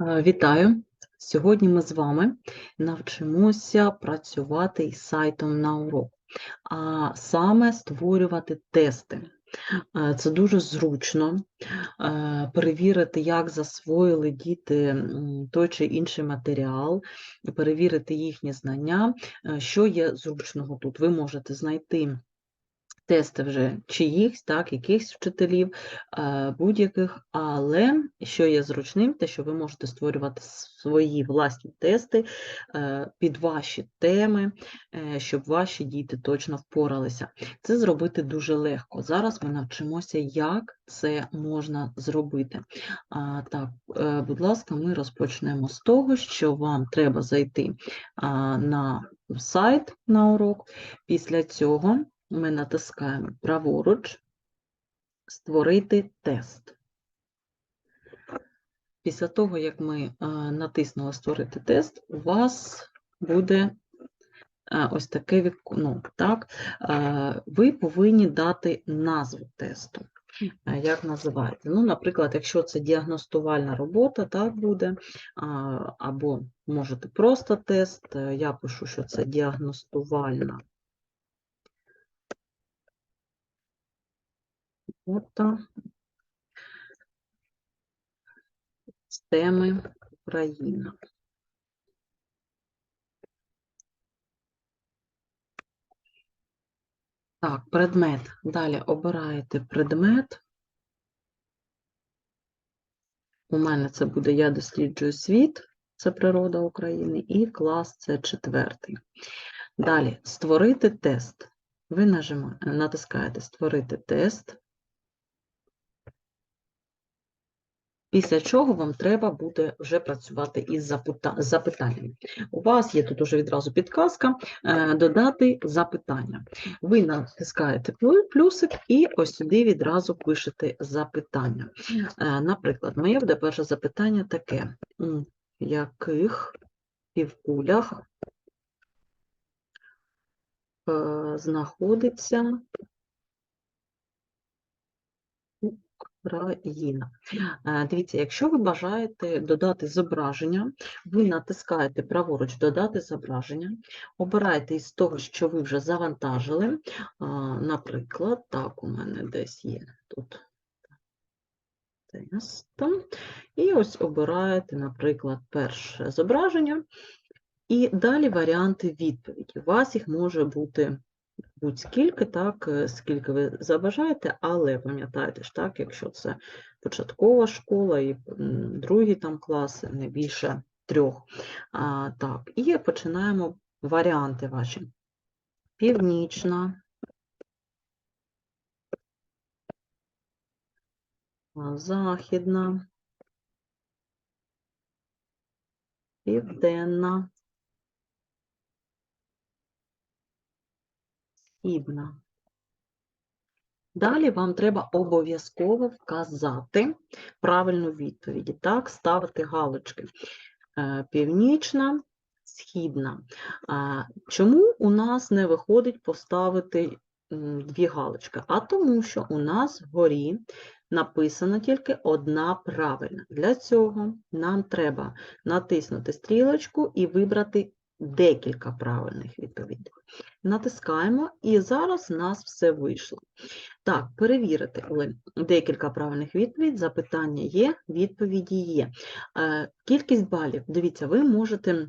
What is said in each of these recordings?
Е, Вітаю! Сьогодні ми з вами навчимося працювати із сайтом на урок, а саме створювати тести. Е, Це дуже зручно е, перевірити, як засвоїли діти той чи інший матеріал, перевірити їхні знання. Що є зручного тут? Ви можете знайти тести вже чиїхсь, так, якихось вчителів, е, будь-яких, але що є зручним, те, що ви можете створювати свої власні тести е, під ваші теми, е, щоб ваші діти точно впоралися. Це зробити дуже легко. Зараз ми навчимося, як це можна зробити. Так, будь ласка, ми розпочнемо з того, що вам треба зайти на сайт на урок. Після цього ми натискаємо праворуч Створити тест. Після того, як ми е, натиснули Створити тест, у вас буде е, ось таке вікно. Так? Е, Ви повинні дати назву тесту. Як називається? Ну, наприклад, якщо це діагностувальна робота, так буде, або можете просто тест. Я пишу, що це діагностувальна робота з теми Україна. Так, предмет. Далі обираєте предмет. У мене це буде Я досліджую світ, це природа України, і клас це четвертий. Далі створити тест. Ви натискаєте Створити тест. Після чого вам треба буде вже працювати із запитаннями. У вас є тут уже відразу підказка е, додати запитання. Ви натискаєте плюсик і ось сюди відразу пишете запитання. Е, Наприклад, моє буде перше запитання таке: у яких півкулях е, знаходиться Україна. Е, Дивіться, якщо ви бажаєте додати зображення, ви натискаєте праворуч Додати зображення, обираєте із того, що ви вже завантажили. Наприклад, так, у мене десь є тут тест. І ось обираєте, наприклад, перше зображення, і далі варіанти відповіді. У вас їх може бути будь-скільки, так, е, скільки ви забажаєте, але пам'ятайте ж так, якщо це початкова школа і другі там класи, не більше трьох. А, так, і починаємо варіанти ваші. Північна, західна, південна, східна. Далі вам треба обов'язково вказати правильну відповідь. Так, ставити галочки. Е, Північна, східна. Чому у нас не виходить поставити дві галочки? А тому, що у нас вгорі написана тільки одна правильна. Для цього нам треба натиснути стрілочку і вибрати декілька правильних відповідей. Натискаємо, і зараз у нас все вийшло. Так, перевірити, але декілька правильних відповідей, запитання є, відповіді є. Е, Кількість балів, дивіться, ви можете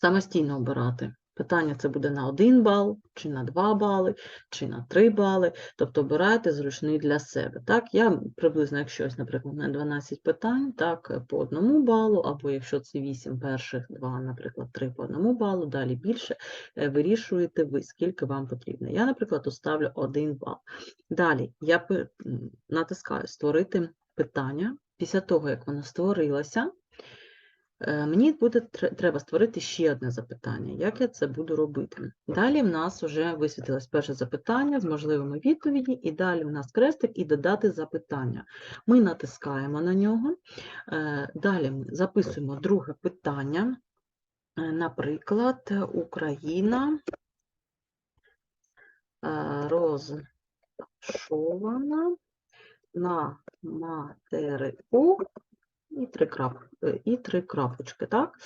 самостійно обирати. Питання це буде на 1 бал, чи на 2 бали, чи на 3 бали, тобто обирайте зручний для себе. Так, я приблизно, якщо, наприклад, на 12 питань, так, по одному балу, або якщо це 8 перших, 2, наприклад, 3 по одному балу, далі більше, е, вирішуєте ви, скільки вам потрібно. Я, наприклад, оставлю 1 бал. Далі я натискаю Створити питання. Після того, як воно створилося, Мені буде тре- треба створити ще одне запитання. Як я це буду робити? Далі в нас вже висвітилось перше запитання з можливими відповіді, і далі у нас крестик і додати запитання. Ми натискаємо на нього. Е, Далі ми записуємо друге питання. Е, Наприклад, Україна е, розташована на материку і три, крап... е, і три крапочки. Так?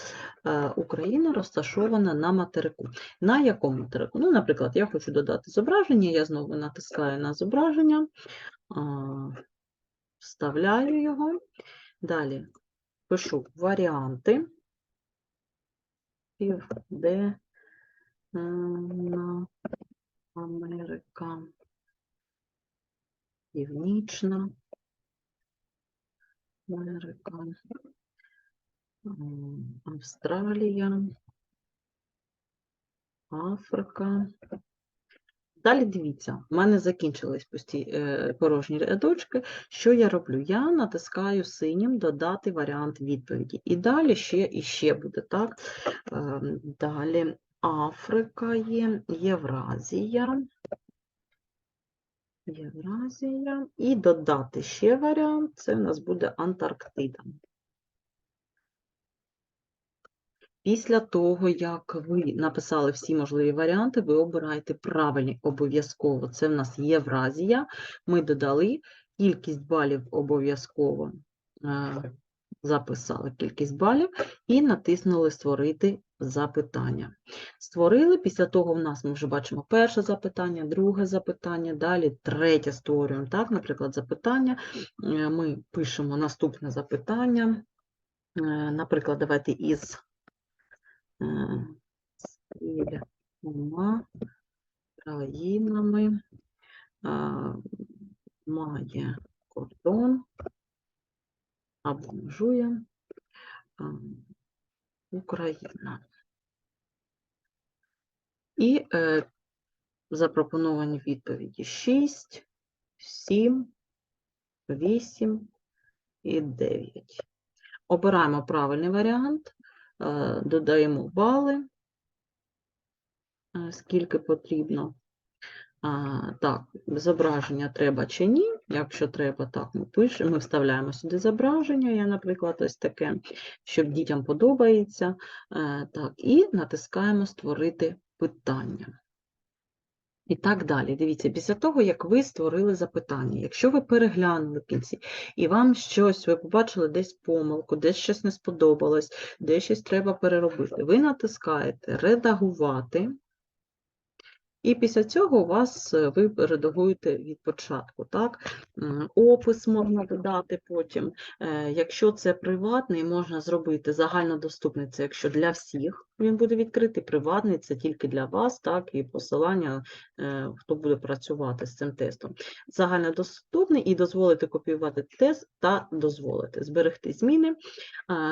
Е, Україна розташована на материку. На якому материку? Ну, наприклад, я хочу додати зображення, я знову натискаю на зображення, вставляю його. Далі пишу варіанти. Південна Америка, Північна Америка, Австралія, Африка. Далі дивіться, в мене закінчились пусті е, порожні рядочки. Що я роблю? Я натискаю синім додати варіант відповіді. І далі ще і ще буде так. Ем, Далі Африка є, Євразія. Євразія. І додати ще варіант, це в нас буде Антарктида. Після того, як ви написали всі можливі варіанти, ви обираєте правильний обов'язково. Це в нас Євразія. Ми додали кількість балів обов'язково е, записали кількість балів і натиснули Створити запитання. Створили, після того в нас ми вже бачимо перше запитання, друге запитання, далі третє створюємо. Так, наприклад, запитання. Е, Ми пишемо наступне запитання. Е, Наприклад, давайте із е, кількома країнами має кордон або межує Україна. І е, запропоновані відповіді 6, 7, 8 і 9. Обираємо правильний варіант, е, додаємо бали, е, скільки потрібно. А, так, зображення треба чи ні. Якщо треба, так, ми пишемо, ми вставляємо сюди зображення. Я, наприклад, ось таке, щоб дітям подобається. Е, так, і натискаємо Створити питання. І так далі. Дивіться, після того, як ви створили запитання, якщо ви переглянули кінці, і вам щось, ви побачили десь помилку, десь щось не сподобалось, десь щось треба переробити, ви натискаєте Редагувати. І після цього у вас е, ви редагуєте від початку. Так? Опис можна додати потім. Е, Якщо це приватний, можна зробити загальнодоступний, це якщо для всіх він буде відкритий, приватний це тільки для вас, так, і посилання, е, хто буде працювати з цим тестом. Загальнодоступний і дозволити копіювати тест та дозволити зберегти зміни.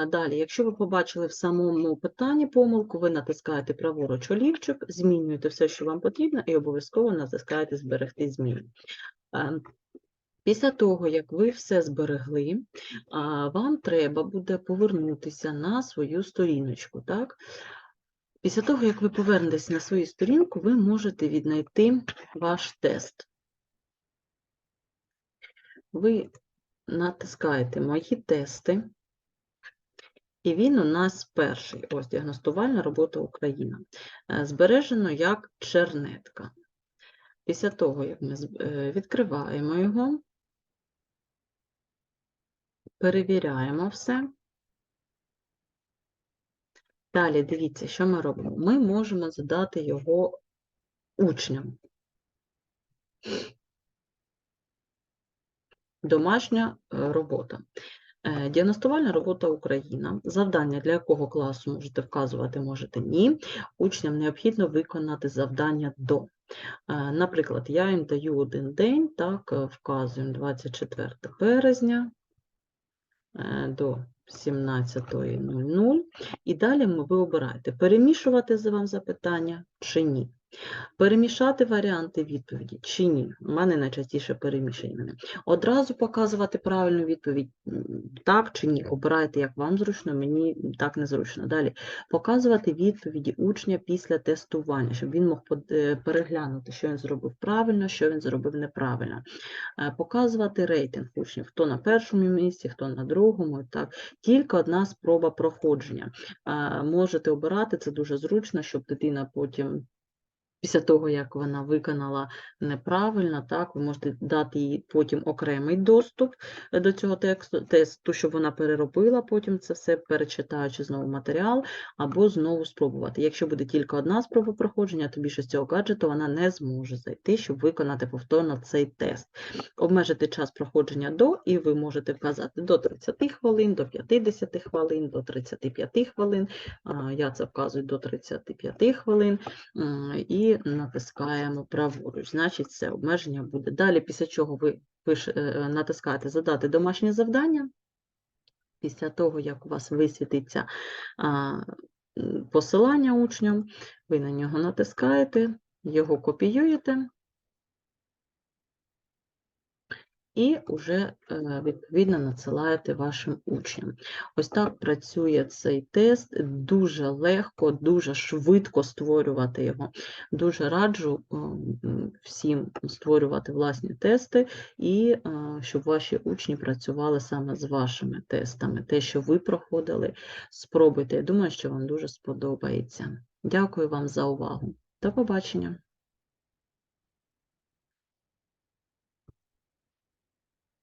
Далі, якщо ви побачили в самому питанні помилку, ви натискаєте праворуч олівчик, змінюєте все, що вам потрібно, і обов'язково натискаєте Зберегти зміни. Після того, як ви все зберегли, вам треба буде повернутися на свою сторіночку. Так? Після того, як ви повернетесь на свою сторінку, ви можете віднайти ваш тест. Ви натискаєте Мої тести. І він у нас перший, ось діагностувальна робота Україна. Е, Збережено як чернетка. Після того, як ми е, відкриваємо його, перевіряємо все. Далі дивіться, що ми робимо. Ми можемо задати його учням. Домашня е, робота. Е, Діагностувальна робота Україна. Завдання для якого класу можете вказувати, можете ні. Учням необхідно виконати завдання до. Е, Наприклад, я їм даю один день, так, вказуємо 24 березня до 17.00. І далі ви обираєте, перемішувати за вам запитання чи ні. Перемішати варіанти відповіді чи ні. У мене найчастіше перемішані. вони. Одразу показувати правильну відповідь так чи ні. Обирайте, як вам зручно, мені так незручно. Далі показувати відповіді учня після тестування, щоб він мог е, переглянути, що він зробив правильно, що він зробив неправильно. Е, Показувати рейтинг учнів, хто на першому місці, хто на другому. Так. Тільки одна спроба проходження. Е, Можете обирати, це дуже зручно, щоб дитина потім Після того, як вона виконала неправильно, так, ви можете дати їй потім окремий доступ е, до цього тексту, тесту, щоб вона переробила потім це все, перечитаючи знову матеріал, або знову спробувати. Якщо буде тільки одна спроба проходження, то більше з цього гаджету вона не зможе зайти, щоб виконати повторно цей тест. Обмежити час проходження до, і ви можете вказати до 30 хвилин, до 50 хвилин, до 35 хвилин. Я це вказую до 35 хвилин. М, І натискаємо праворуч. Значить, це обмеження буде. Далі, після чого ви пиш- е, натискаєте задати домашнє завдання. Після того, як у вас висвітиться посилання учням, ви на нього натискаєте, його копіюєте і вже е, відповідно надсилаєте вашим учням. Ось так працює цей тест. Дуже легко, дуже швидко створювати його. Дуже раджу е, всім створювати власні тести і е, щоб ваші учні працювали саме з вашими тестами. Те, що ви проходили, спробуйте. Я думаю, що вам дуже сподобається. Дякую вам за увагу. До побачення.